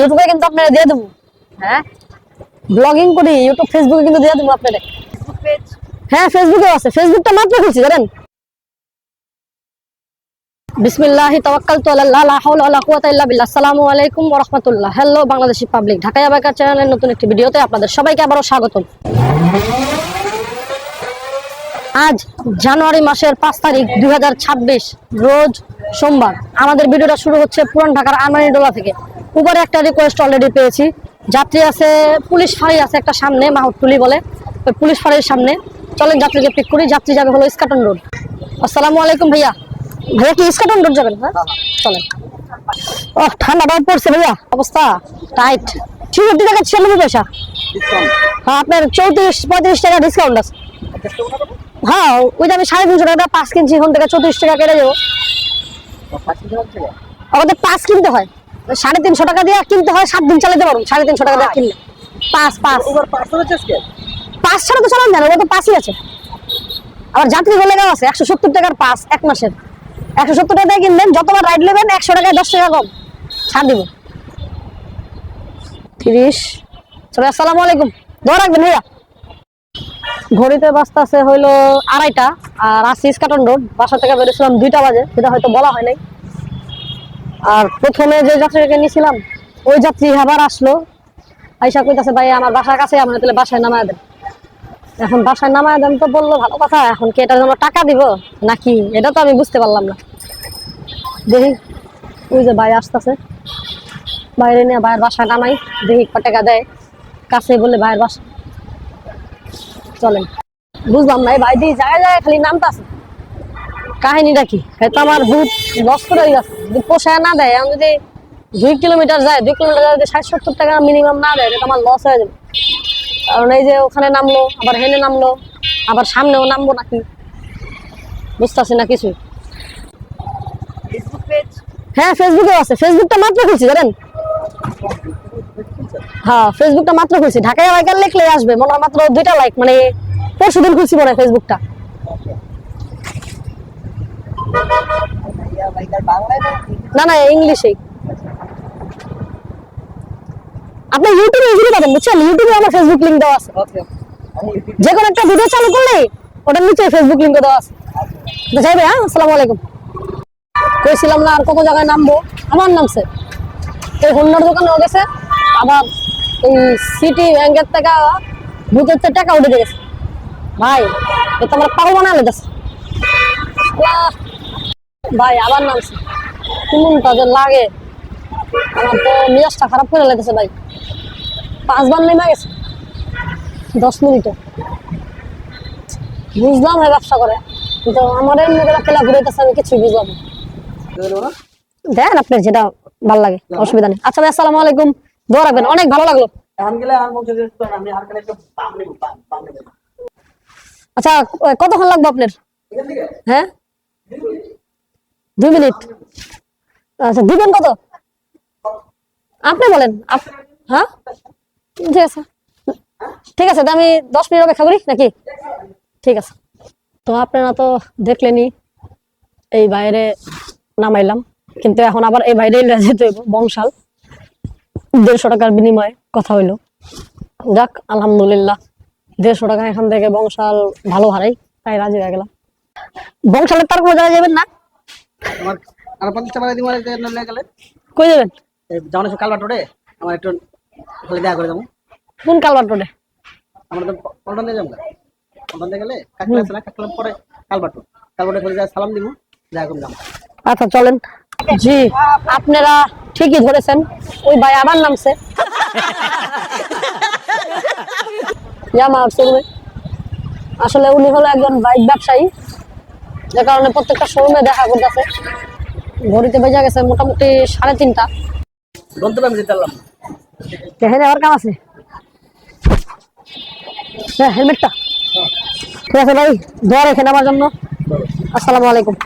ইউটিউবে কিন্তু আপনারা দিয়ে দেবো। হ্যাঁ? ব্লগিং করি ইউটিউব ফেসবুকে কিন্তু দিয়ে দেবো আপনাদের। হ্যাঁ ফেসবুকেও আছে। ফেসবুকটা মাত্র খুলছি জানেন? বিসমিল্লাহি আলাল্লাহ লা হাওলা ওয়ালা কুওয়াতা ইল্লা বিল্লাহ। আসসালামু আলাইকুম ওয়া রাহমাতুল্লাহ। হ্যালো বাংলাদেশি পাবলিক ঢাকা আবাকার চ্যানেলের নতুন একটি ভিডিওতে আপনাদের সবাইকে আবারও স্বাগতম। আজ জানুয়ারি মাসের পাঁচ তারিখ দুই হাজার ছাব্বিশ রোজ সোমবার। আমাদের ভিডিওটা শুরু হচ্ছে পুরান ঢাকার আরমানিডোলা থেকে। উপরে একটা রিকোয়েস্ট অলরেডি পেয়েছি। যাত্রী আছে, পুলিশ ফাঁড়ি আছে একটা সামনে মাহুটুলি বলে। ওই পুলিশ ফাঁড়ির সামনে। চলেন যাত্রীকে পিক করি। যাত্রী যাবে হলো ইস্কাটন রোড আসসালামু আলাইকুম ভাইয়া। ভাইয়া কি ইস্কাটন রোড যাবেন হ্যাঁ? চলেন। ও ঠান্ডা ভাব পড়ছে ভাইয়া। অবস্থা টাইট ছিষট্টি টাকা ছিয়ানব্বই পয়সা। হ্যাঁ আপনার চৌত্রিশ, পঁয়ত্রিশ টাকা ডিসকাউন্ট আছে। হ্যাঁ ওইটা আমি সাড়ে তিনশো টাকা পাঁচ কিনছি এখন থেকে চৌত্রিশ টাকা কেটে যাব আমাদের পাঁচ কিনতে হয়। সাড়ে তিনশো টাকা দিয়ে কিনতে হয় সাত দিন চালাতে পারব। সাড়ে তিনশো টাকা দিয়ে কিনলে। পাঁচ পাঁচ। পাঁচ ছাড়া তো চালান জানো ও তো পাঁচই আছে। আবার যাত্রী হলে আছে একশো সত্তর টাকার পাঁচ এক মাসের। একশো সত্তর টাকা দিয়ে কিনবেন যতবার রাইড নেবেন একশো টাকায় দশ টাকা কম। ছাড় দিব। তিরিশ। চলে আসসালামু আলাইকুম। ধরে রাখবেন ভাইয়া। ঘড়িতে বাজতেছে হইল আড়াইটা আর আসিস কাটন রোড বাসা থেকে বেরিয়েছিলাম দুইটা বাজে সেটা হয়তো বলা হয় নাই। আর প্রথমে যে যাত্রীকে নিয়েছিলাম, ওই যাত্রী আবার আসলো। আইসা কইতাছে, ভাই, আমার বাসার কাছে আমরা তাহলে বাসায় নামায় দেন। এখন বাসায় নামায় দেন তো বলল, ভালো কথা, এখন কি এটার জন্য টাকা দিব? নাকি? এটা তো আমি বুঝতে পারলাম না। দেখি, ওই যে ভাই আসতেছে। বাইরে নিয়ে ভাইয়ের বাসায় নামাই, দেখি ক টাকা দেয়। কাছে বলে, ভাইয়ের বাসা। চলেন। বুঝলাম না, এই ভাই দিয়ে জায়গায় জায়গায় খালি নামটা আছে কাহিনীটা কি? হয়তো আমার ভূত লস করে গেছে যদি পোষায় না দেয় আমি যদি দুই কিলোমিটার যায় দুই কিলোমিটার যায় যদি ষাট সত্তর টাকা মিনিমাম না দেয় আমার লস হয়ে যাবে। কারণ এই যে ওখানে নামলো আবার হেনে নামলো আবার সামনেও নামবো নাকি? বুঝতেছি না কিছু হ্যাঁ ফেসবুকে আছে। ফেসবুকটা মাত্র খুলছি জানেন? হ্যাঁ ফেসবুকটা মাত্র খুলছি। ঢাকায় বাইকার লিখলে আসবে। মনে হয় মাত্র দুইটা লাইক মানে পরশু দিন খুলছি মনে হয় ফেসবুকটা না না ইংলিশেই। আপনি ইউটিউবে ইজিলি পাবেন বুঝছেন? ইউটিউবে আমার ফেসবুক লিংক দেওয়া আছে। যে কোনো একটা ভিডিও চালু করলে ওটার নিচে ফেসবুক লিংক দেওয়া আছে। যাইবে হ্যাঁ? আসসালামু আলাইকুম। কইছিলাম না আর কত জায়গায় নামবো? আমার নামছে এই হন্ডার দোকানেও গেছে। আবার এই সিটি ব্যাংকের থেকে ভূতের টাকা উঠে গেছে। ভাই এ তো আমার পাগল বানালে যাচ্ছে ভাই আবার নামছে। কোনটা যে লাগে। আমার তো মিজাজটা খারাপ করে লেগেছে ভাই। পাঁচবার নেমে গেছে। দশ মিনিটে। বুঝলাম হ্যাঁ ব্যবসা করে। কিন্তু আমার এমনি করে খেলা ঘুরেতেছে আমি কিছুই বুঝলাম। দেন আপনার যেটা ভালো লাগে অসুবিধা নেই। আচ্ছা ভাই আসসালামু আলাইকুম। দোয়া রাখবেন অনেক ভালো লাগল। আচ্ছা কতক্ষণ লাগবে আপনার? হ্যাঁ? দুই মিনিট। আচ্ছা দিবেন কত? আপনি বলেন। হ্যাঁ? ঠিক আছে। ঠিক আছে আমি দশ মিনিট অপেক্ষা করি নাকি? ঠিক আছে। তো আপনারা তো দেখলেনই, এই বাইরে নামাইলাম। কিন্তু এখন আবার এই বাইরে যেতে বংশাল দেড়শো টাকার বিনিময়ে কথা হইল। যাক, আলহামদুলিল্লাহ, দেড়শো টাকা এখান থেকে বংশাল ভালো হারাই, তাই রাজি হয়ে গেলাম। বংশালের তার কোনো জায়গায় যাবেন না? আমার আর পঞ্চাশটা বাড়ি দিব নলে গেলে? কই যাবেন? কালবার আমার একটু খালি দেখা করে দেবো। কোন কালবার আমরা তো পল্টন দিয়ে যাব পল্টন দিয়ে গেলে কাকলা আছে না কাকলার পরে কালবার যা সালাম দিব দেখা করে যাব আচ্ছা চলেন। জি আপনারা ঠিকই ধরেছেন। ওই ভাই আবার নামছে। জামা আসলে উনি হলো একজন বাইক ব্যবসায়ী। যে কারণে প্রত্যেকটা শোরুমে দেখা করতেছে। ঘড়িতে বেজে গেছে মোটামুটি সাড়ে তিনটা। যেতে পারলাম কাম আছে? হ্যাঁ হেলমেটটা। ঠিক আছে ভাই দোয়া রেখেন আমার জন্য। আসসালামু আলাইকুম।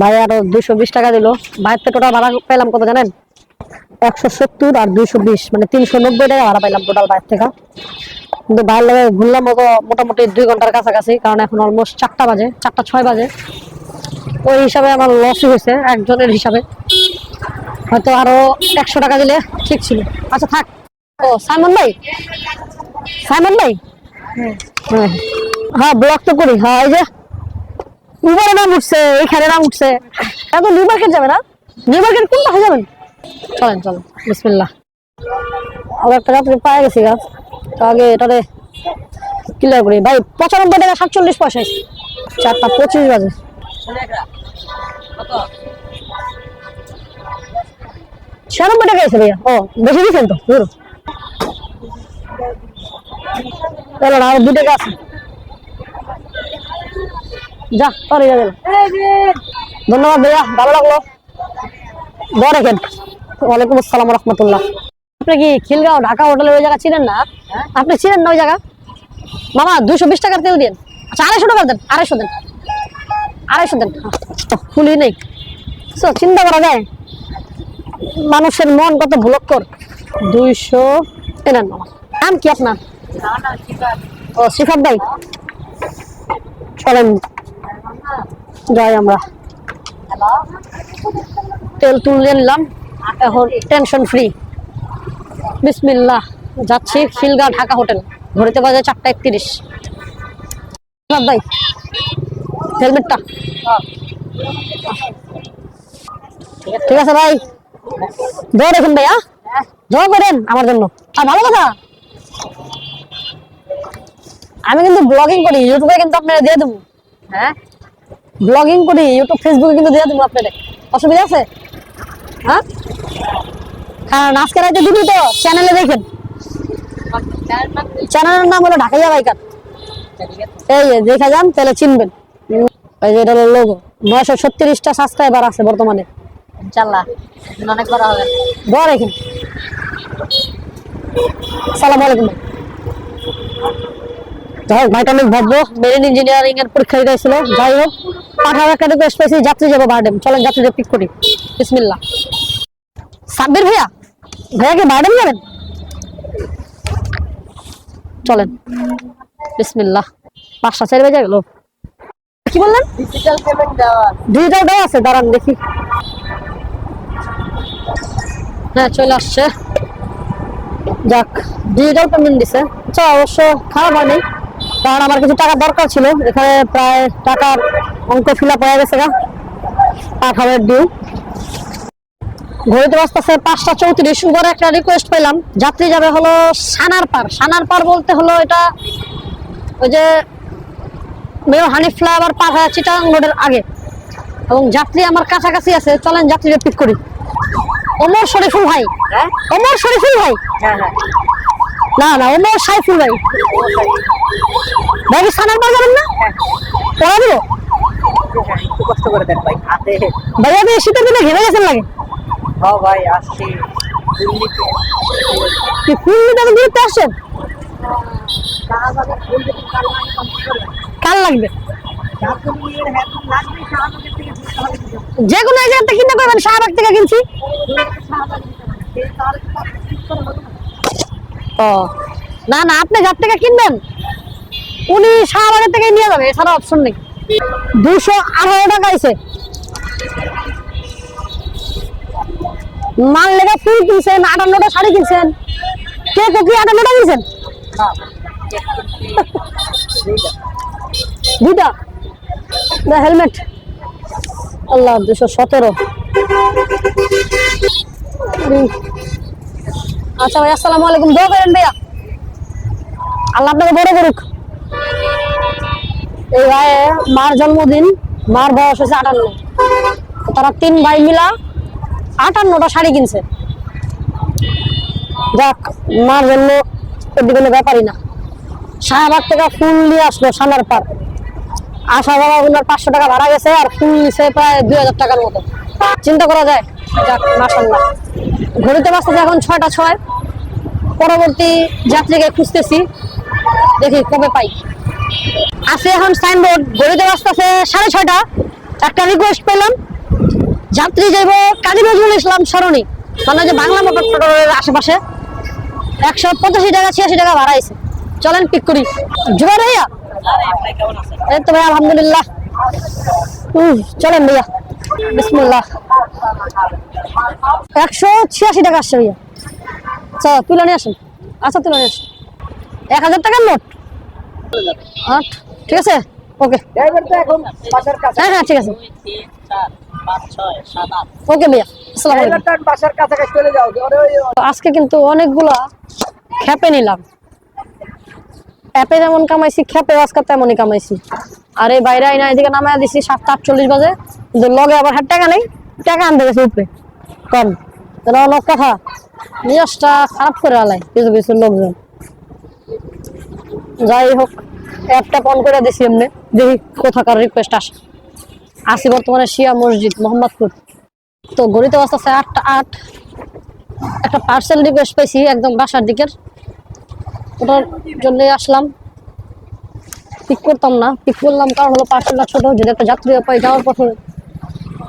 ভাই আরও দুইশো বিশ টাকা দিল। ভাইয়ের থেকে টোটাল ভাড়া পেলাম কত জানেন? একশো সত্তর আর দুইশো বিশ মানে তিনশো নব্বই টাকা ভাড়া পাইলাম টোটাল ভাইয়ের থেকে। কিন্তু ভাইয়ের লাগে ঘুরলাম মতো মোটামুটি দুই ঘণ্টার কাছাকাছি কারণ এখন অলমোস্ট চারটা বাজে চারটা ছয় বাজে। ওই হিসাবে আমার লসই হয়েছে একজনের হিসাবে। হয়তো আরও একশো টাকা দিলে ঠিক ছিল। আচ্ছা থাক। ও সাইমন ভাই? সাইমন ভাই? হ্যাঁ। হ্যাঁ। ব্লক তো করি। হ্যাঁ এই যে উবারে নাম উঠছে এইখানে নাম উঠছে। এখন নিউ মার্কেট যাবে না? নিউ মার্কেট কোন পাশে যাবেন? চলেন চলেন। বিসমিল্লাহ। আর একটা রাত্রে পায়ে গেছি, গাছ। তো আগে এটাতে ক্লিয়ার করি। ভাই, পঁচানব্বই টাকা সাতচল্লিশ পয়সা চারটা পঁচিশ বাজে। ছিয়ানব্বই টাকা এসে ভাইয়া। ও, বেশি দিচ্ছেন তো? ধরো চলো না আর দু টাকা যা সরি যা ধন্যবাদ ভাইয়া, ভালো লাগল। বড় রেখেন ওয়ালাইকুম আসসালাম রহমতুল্লাহ। আপনি কি খিলগাঁও ঢাকা হোটেলের ওই জায়গা চিনেন না? আপনি চিনেন না ওই জায়গা? মামা দুশো বিশ টাকার তেল দিন? আচ্ছা আড়াইশো টাকা দেন, আড়াইশো দেন। আড়াইশো দেন। ফুলি নেই। চিন্তা করা যায়, মানুষের মন কত ভুলক্কর? দুইশো এনেন মামা। নাম কি আপনার? ও শিখাব ভাই। চলেন, যাই আমরা। তেল তুলে নিলাম। এখন টেনশন ফ্রি বিসমিল্লাহ, যাচ্ছি খিলগা ঢাকা হোটেল। ঘড়িতে বাজে চারটা একত্রিশ। ভাই, হেলমেটটা। ঠিক আছে ভাই। দৌড় রেখেন ভাইয়া। দোয়া করেন আমার জন্য। আর ভালো কথা, আমি কিন্তু ব্লগিং করি ইউটিউবে কিন্তু আপনারা দিয়ে দেবো। হ্যাঁ? ব্লগিং করি ইউটিউব ফেসবুকে কিন্তু দিয়ে দেবো আপনাদের। অসুবিধা আছে? হ্যাঁ? কারণ আজকে রাতে দিবি তো চ্যানেলে দেখেন। চ্যানেলের নাম হলো ঢাকাইয়া বাইকার। এই দেখা যান তাহলে চিনবেন। এই যে এটা হলো লোগো নয়শো ছত্রিশটা সাবস্ক্রাইবার আছে বর্তমানে। ইনশাল্লাহ। অনেক করা হবে। দোয়া রেখেন সালাম আলাইকুম। যাই হোক ভাইটা অনেক ভদ্র মেরিন ইঞ্জিনিয়ারিং এর পরীক্ষা যাই হোক পাঠাও একটা রিকোয়েস্ট পেয়েছি যাত্রী যাব বারডেম চলেন যাত্রীদের পিক করি। বিসমিল্লা সাব্বির ভাইয়া? ভাইয়া কি বারডেম যাবেন চলেন। বিসমিল্লাহ। পাঁচটা চার বেজে গেল। কি বললেন? ডিজিটাল পেমেন্ট দেওয়া আছে। দাঁড়ান দেখি। হ্যাঁ চলে আসছে। যাক ডিজিটাল পেমেন্ট দিছে। আচ্ছা অবশ্য খারাপ হয়নি। কারণ আমার কিছু টাকা দরকার ছিল। এখানে প্রায় টাকার অঙ্ক ফিল আপ হয়ে গেছে গা। আট হাজার ডিউ ঘড়িতে বাজতেছে পাঁচটা চৌত্রিশ। উপরে একটা রিকোয়েস্ট পেলাম যাত্রী যাবে হলো সানার পার সানার পার বলতে হলো এটা ওই যে মেয়র হানিফ ফ্লাইওভার পার হয়ে চিটাং রোডের আগে। এবং যাত্রী আমার কাছাকাছি আছে। চলেন যাত্রীদের পিক করি। ওমর শরীফুল ভাই। হ্যাঁ? ওমর শরীফুল ভাই? হ্যাঁ হ্যাঁ। না না ওমর সাইফুল ভাই। ভাই সানার পার যাবেন না? পড়া দিব কষ্ট করে দেন ভাই আপনি শীতের দিনে ঘেমে গেছেন লাগে হ ভাই আসছি। দিল্লিতে। কি কাল লাগবে? যে কোনো এক জায়গাতে শাহবাগ থেকে কিনছি। ও না না আপনি যার থেকে কিনবেন উনি শাহবাগের থেকে নিয়ে যাবে এছাড়া অপশন নেই। দুশো আঠারো টাকা আইছে মাল লেগে ফুল কিনছেন, আটান্নটা শাড়ি কিনছেন। কে কি আটান্নটা কিনছেন? দুইটা। হেলমেট। আল্লাহ, দুশো সতেরো। আচ্ছা ভাই, আসসালামু আলাইকুম। দোয়া করেন ভাইয়া। আল্লাহ আপনাকে বড় করুক। এই ভাই, মার জন্মদিন, মার বয়স হয়েছে আটান্ন। তারা তিন ভাই মিলা আটান্নটা শাড়ি কিনছে। যাক, মার জন্য কোনো ব্যাপারই না। শাহবাগ থেকে ফুল নিয়ে আসলো সানার পার আসা যাওয়া ওনার পাঁচশো টাকা ভাড়া গেছে আর ফুল নিছে প্রায় দুই হাজার টাকার মতো। চিন্তা করা যায়। যাক মাসাল্লাহ ঘড়িতে বাঁচতেছে এখন ছয়টা ছয়। পরবর্তী যাত্রীকে খুঁজতেছি। দেখি কবে পাই। আছে এখন সাইনবোর্ড ঘড়িতে বাঁচতেছে সাড়ে ছয়টা। একটা রিকোয়েস্ট পেলাম। যাত্রী যাইব কাজী নজরুল ইসলাম সরণি। মানে যে বাংলা মোটর টোটরের আশেপাশে একশো পঁচাশি টাকা ছিয়াশি টাকা ভাড়া আছে চলেন পিক করি। জুবাই ভাইয়া? ভাই এই তো ভাই আলহামদুলিল্লাহ। হুম চলেন ভাইয়া। বিসমুল্লাহ। একশো ছিয়াশি টাকা আসছে ভাইয়া। আচ্ছা তুলে নিয়ে আসেন। আচ্ছা তুলে নিয়ে আসেন। এক হাজার টাকার নোট? আট ঠিক আছে? ওকে। হ্যাঁ হ্যাঁ ঠিক আছে। ওকে ভাইয়া আজকে কিন্তু অনেকগুলা খেপে নিলাম। অ্যাপে যেমন কামাইছি খেপে আজকে তেমনই কামাইছি। আর এই বাইরে আইনা এদিকে নামায় দিছি সাতটা আটচল্লিশ বাজে। কিন্তু লগে আবার হাত টাকা নেই টাকা আনতে গেছে উপরে। কম। তাহলে অনেক কথা। নিজসটা খারাপ করে আলাই কিছু কিছু লোকজন। যাই হোক অ্যাপটা অন করে দিছি এমনি। দেখি কোথাকার রিকোয়েস্ট আসে। আসি বর্তমানে শিয়া মসজিদ, মোহাম্মদপুর। তো গড়িতে বাজতেছে আটটা আট। একটা পার্সেল রিকোয়েস্ট পেয়েছি একদম বাসার দিকের। ওটার জন্য আসলাম। পিক করতাম না। পিক করলাম কারণ হলো পার্সেলটা ছোট। যদি একটা যাত্রী পাই যাওয়ার পথে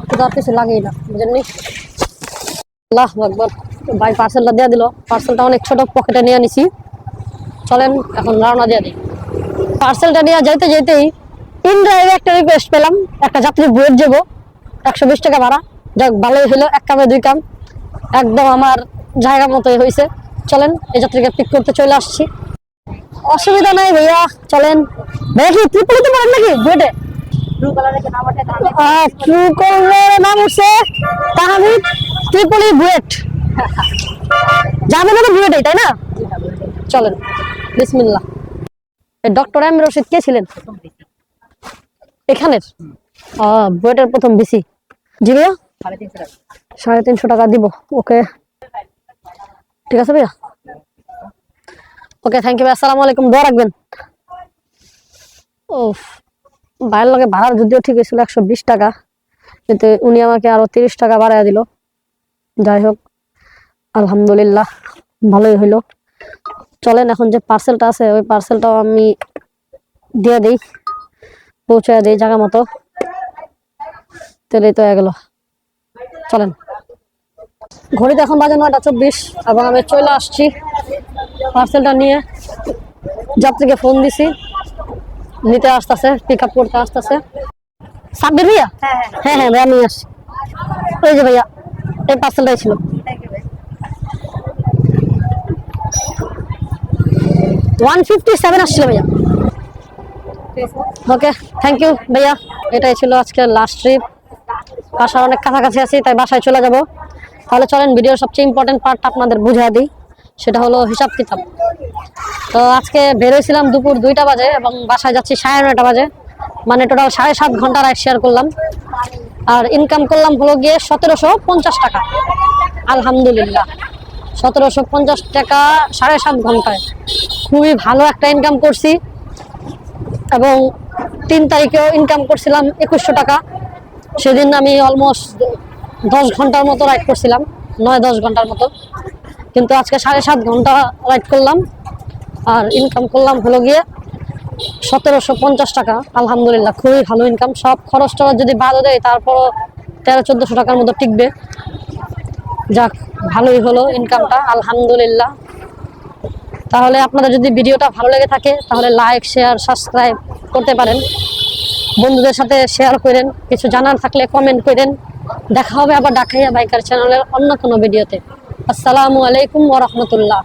কোথাও কিছু লাগেই না, বুঝেননি? আল্লাহ একবার ভাই পার্সেলটা দিয়ে দিল। পার্সেলটা অনেক ছোট পকেটে নিয়ে নিছি চলেন, এখন রওনা দিয়ে দিই। পার্সেলটা নিয়ে যাইতে যেতেই ইনড্রাইভে একটা রিকোয়েস্ট পেলাম একটা যাত্রী বুয়েট যাব একশো বিশ টাকা ভাড়া। যাক ভালোই হলো এক কামে দুই কাম। একদম আমার জায়গা মতোই হয়েছে। চলেন এই যাত্রীকে পিক করতে চলে আসছি। অসুবিধা নাই ভাইয়া চলেন। ভাইয়া কি ত্রিপুলিতে পড়েন নাকি ট্রু কলের নাম হচ্ছে তাহামিদ ত্রিপুলি বুয়েট। যাবেন তো বুয়েটেই তাই না? চলেন বিসমিল্লাহ। ডক্টর এম রশিদ কে ছিলেন? এখানের? আহ, বুয়েটের প্রথম বিসি। জি সাড়ে তিনশো টাকা দিব ওকে। ঠিক আছে ভাইয়া? ওকে থ্যাংক ইউ ভাই আসসালামু আলাইকুম দোয়া রাখবেন। ও বাইরের লগে ভাড়ার যদিও ঠিক ছিল একশো বিশ টাকা কিন্তু উনি আমাকে আরও তিরিশ টাকা বাড়ায় দিল। যাই হোক আলহামদুলিল্লাহ ভালোই হইল। চলেন এখন যে পার্সেলটা আছে ওই পার্সেলটাও আমি দিয়ে দিই। পৌঁছে দিই জায়গা মতো। তাহলেই তো হয়ে গেল। চলেন। ঘড়িতে এখন বাজে নয়টা চব্বিশ এবং আমি চলে আসছি পার্সেলটা নিয়ে। যাত্রীকে ফোন দিছি। নিতে আসতেছে পিক আপ করতে আসতেছে। সাব্বির ভাইয়া? হ্যাঁ হ্যাঁ। হ্যাঁ হ্যাঁ ভাইয়া নিয়ে আসছি। ওই যে ভাইয়া এই পার্সেলটাই ছিল। ওয়ান ফিফটি সেভেন আসছিল ভাইয়া। ওকে থ্যাংক ইউ ভাইয়া। এটাই ছিল আজকে লাস্ট ট্রিপ বাসার অনেক কাছাকাছি আছি, তাই বাসায় চলে যাব। তাহলে চলেন ভিডিওর সবচেয়ে ইম্পর্টেন্ট পার্টটা আপনাদের বুঝিয়ে দিই। সেটা হলো হিসাব কিতাব। তো আজকে বেরোইছিলাম দুপুর দুইটা বাজে এবং বাসায় যাচ্ছি সাড়ে নয়টা বাজে। মানে টোটাল সাড়ে সাত ঘণ্টা রাইড শেয়ার করলাম। আর ইনকাম করলাম হলো গিয়ে সতেরোশো পঞ্চাশ টাকা। আলহামদুলিল্লাহ। সতেরোশো পঞ্চাশ টাকা সাড়ে সাত ঘন্টায়। খুবই ভালো একটা ইনকাম করছি। এবং তিন তারিখেও ইনকাম করছিলাম একুশশো টাকা। সেদিন আমি অলমোস্ট দশ ঘণ্টার মতো রাইড করছিলাম, নয়, দশ ঘণ্টার মতো। কিন্তু আজকে সাড়ে সাত ঘণ্টা রাইড করলাম, আর ইনকাম করলাম হলো গিয়ে সতেরোশো পঞ্চাশ টাকা। আলহামদুলিল্লাহ, খুবই ভালো ইনকাম সব খরচ টরচ যদি বাদও দেয়, তারপরও তেরো, চোদ্দোশো টাকার মতো টিকবে। যাক, ভালোই হলো ইনকামটা আলহামদুলিল্লাহ। তাহলে আপনাদের যদি ভিডিওটা ভালো লেগে থাকে, তাহলে লাইক শেয়ার সাবস্ক্রাইব করতে পারেন। বন্ধুদের সাথে শেয়ার করেন, কিছু জানার থাকলে কমেন্ট করেন। দেখা হবে আবার ডাকাইয়া বাইকার চ্যানেলের অন্য কোনো ভিডিওতে আসসালামু আলাইকুম ওরহমতুল্লাহ